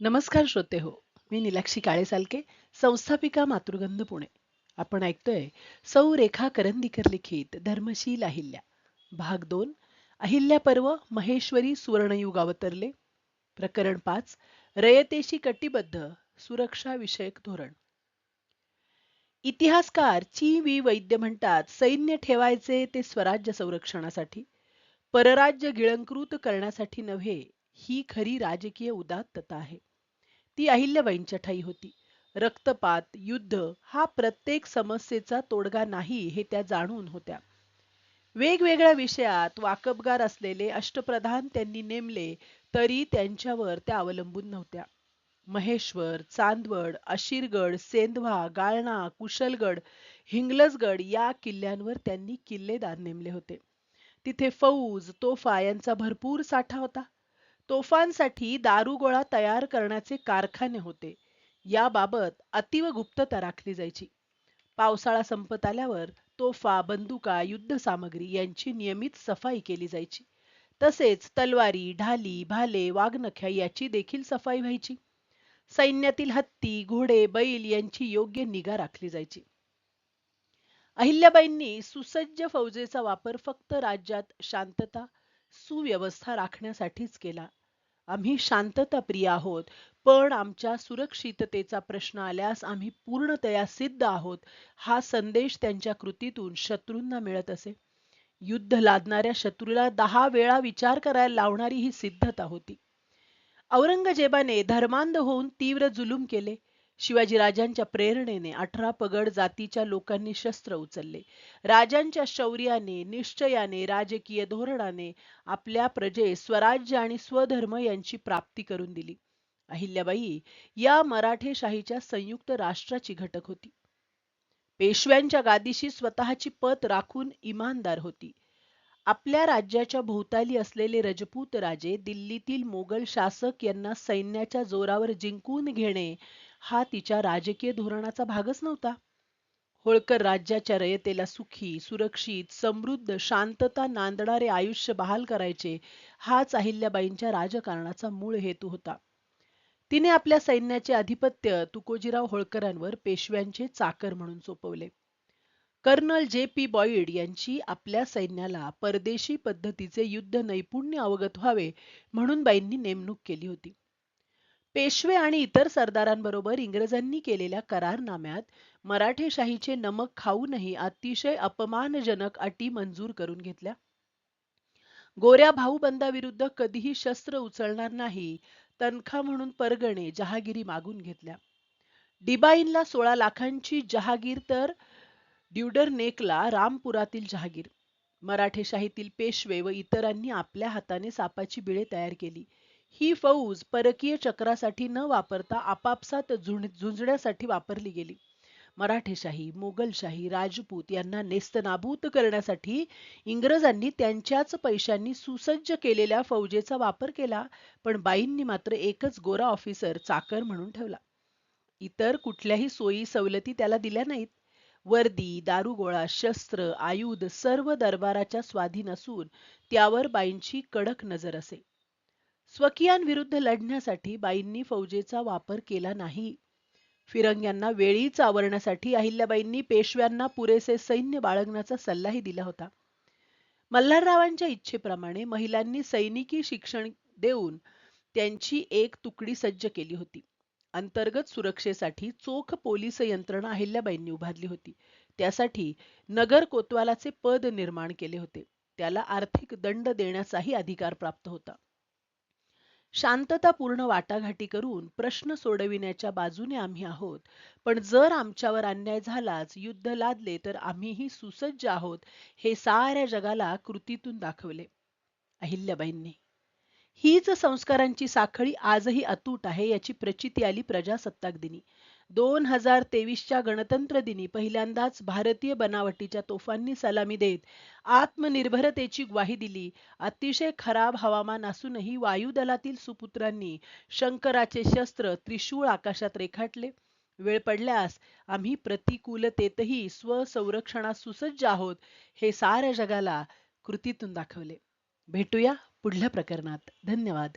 नमस्कार श्रोते हो मी निलाक्षी काळेसालके संस्थापिका मातृगंध पुणे. आपण ऐकतोय सौ रेखा करंदीकर लिखित धर्मशील अहिल्या भाग दोन अहिल्या पर्व महेश्वरी सुवर्णयुग अवतरले प्रकरण पाच रयतेशी कटिबद्ध सुरक्षा विषयक धोरण. इतिहासकार ची वी वैद्य म्हणतात सैन्य ठेवायचे ते स्वराज्य संरक्षणासाठी परराज्य गिळंकृत करण्यासाठी नव्हे ही खरी राजकीय उदात्तता आहे. ती अहिल्याबाईंच्या ठाई होती. रक्तपात युद्ध हा प्रत्येक समस्येचा तोडगा नाही हे त्या जाणून होत्या. वेगवेगळ्या विषयात वाकबगार असलेले अष्टप्रधान त्यांनी नेमले तरी त्यांच्यावर त्या अवलंबून नव्हत्या. महेश्वर चांदवड अशीरगड सेंधवा गाळणा कुशलगड हिंगलजगड या किल्ल्यांवर त्यांनी किल्लेदार नेमले होते. तिथे फौज तोफा यांचा भरपूर साठा होता. तोफांसाठी दारुगोळा तयार करण्याचे कारखाने होते. याबाबत अतीव गुप्तता राखली जायची. पावसाळा संपत आल्यावर तोफा बंदुका युद्ध सामग्री यांची नियमित सफाई केली जायची. तसेच तलवारी ढाली भाले वाघनख्या याची देखील सफाई व्हायची. सैन्यातील हत्ती घोडे बैल यांची योग्य निगा राखली जायची. अहिल्याबाईंनी सुसज्ज फौजेचा वापर फक्त राज्यात शांतता सुव्यवस्था राखण्यासाठीच केला. आम्ही शांतता प्रिय आहोत. पण आमच्या सुरक्षिततेचा प्रश्न आल्यास आम्ही पूर्णतया सिद्ध आहोत. हा संदेश त्यांच्या कृतीतून शत्रूंना मिळत असे. युद्ध लादणाऱ्या शत्रूला दहा वेळा विचार करायला लावणारी ही सिद्धता होती. औरंगजेबाने धर्मांध होऊन तीव्र जुलूम केले. शिवाजीराजांच्या प्रेरणेने अठरा पगड जातीच्या लोकांनी शस्त्र उचलले. राजांच्या शौर्याने निश्चयाने राजकीय धोरणाने आपल्या प्रजे स्वराज्य आणि स्वधर्म यांची प्राप्ती करून दिली. अहिल्याबाई या मराठेशाहीच्या संयुक्त राष्ट्राची घटक होती. पेशव्यांच्या गादीशी स्वतःची पत राखून इमानदार होती. आपल्या राज्याच्या भोवताली असलेले रजपूत राजे दिल्लीतील मोगल शासक यांना सैन्याच्या जोरावर जिंकून घेणे हा तिच्या राजकीय धोरणाचा भागच नव्हता. होळकर राज्याच्या रयतेला सुखी सुरक्षित समृद्ध शांतता नांदणारे आयुष्य बहाल करायचे हाच अहिल्याबाईंच्या राजकारणाचा मूळ हेतू होता. तिने आपल्या सैन्याचे अधिपत्य तुकोजीराव होळकरांवर पेशव्यांचे चाकर म्हणून सोपवले. कर्नल जे पी बॉईड यांची आपल्या सैन्याला परदेशी पद्धतीचे युद्ध नैपुण्य अवगत व्हावे म्हणून बाईंनी नेमणूक केली होती. पेशवे आणि इतर सरदारांबरोबर इंग्रजांनी केलेल्या करारनाम्यात मराठेशाहीचे नमक खाऊनही अतिशय अपमानजनक अटी मंजूर करून घेतल्या. गोऱ्या भाऊबंदाविरुद्ध कधीही शस्त्र उचलणार नाही तनखा म्हणून परगणे जहागिरी मागून घेतल्या. डिबाईनला सोळा लाखांची जहागीर तर ड्युडरनेकला रामपुरातील जहागीर. मराठेशाहीतील पेशवे व इतरांनी आपल्या हाताने सापाची बिळे तयार केली. ही फौज परकीय चक्रासाठी न वापरता आपापसात झुंजण्यासाठी वापरली गेली. मराठेशाही मोगलशाही राजपूत यांना नेस्तनाबूत करण्यासाठी इंग्रजांनी त्यांच्याच पैशांनी सुसज्ज केलेल्या फौजेचा वापर केला पण बाईंनी मात्र एकच गोरा ऑफिसर चाकर म्हणून ठेवला. इतर कुठल्याही सोयी सवलती त्याला दिल्या नाहीत. वर्दी दारुगोळा शस्त्र आयुध सर्व दरबाराच्या स्वाधीन असून त्यावर बाईंची कडक नजर असे. स्वकीयांविरुद्ध लढण्यासाठी बाईंनी फौजेचा वापर केला नाही. फिरंग्यांना वेळीच आवरण्यासाठी अहिल्याबाईंनी पेशव्यांना पुरेसे सैन्य बाळगण्याचा सल्लाही दिला होता. मल्हाररावांच्या इच्छेप्रमाणे महिलांनी सैनिकी शिक्षण देऊन त्यांची एक तुकडी सज्ज केली होती. अंतर्गत सुरक्षेसाठी चोख पोलीस यंत्रणा अहिल्याबाईंनी उभारली होती. त्यासाठी नगर कोतवालाचे पद निर्माण केले होते. त्याला आर्थिक दंड देण्याचाही अधिकार प्राप्त होता. शांततापूर्ण वाटाघाटी करून प्रश्न सोडविण्याच्या बाजूने आम्ही आहोत. पण जर आमच्यावर अन्याय झालाच युद्ध लादले तर आम्हीही सुसज्ज आहोत हे साऱ्या जगाला कृतीतून दाखवले. अहिल्याबाईंनी. हीच संस्कारांची साखळी आजही अतूट आहे याची प्रचिती आली प्रजासत्ताक दिनी दोन हजार तेवीसच्या गणतंत्र दिनी पहिल्यांदाच भारतीय बनावटीच्या तोफांनी सलामी देत आत्मनिर्भरतेची ग्वाही दिली. अतिशय खराब हवामान असूनही वायुदलातील सुपुत्रांनी शंकराचे शस्त्र त्रिशूळ आकाशात रेखाटले. वेळ पडल्यास आम्ही प्रतिकूलतेतही स्वसंरक्षणास सुसज्ज आहोत हे साऱ्या जगाला कृतीतून दाखवले. भेटूया पुढल्या प्रकरणात. धन्यवाद.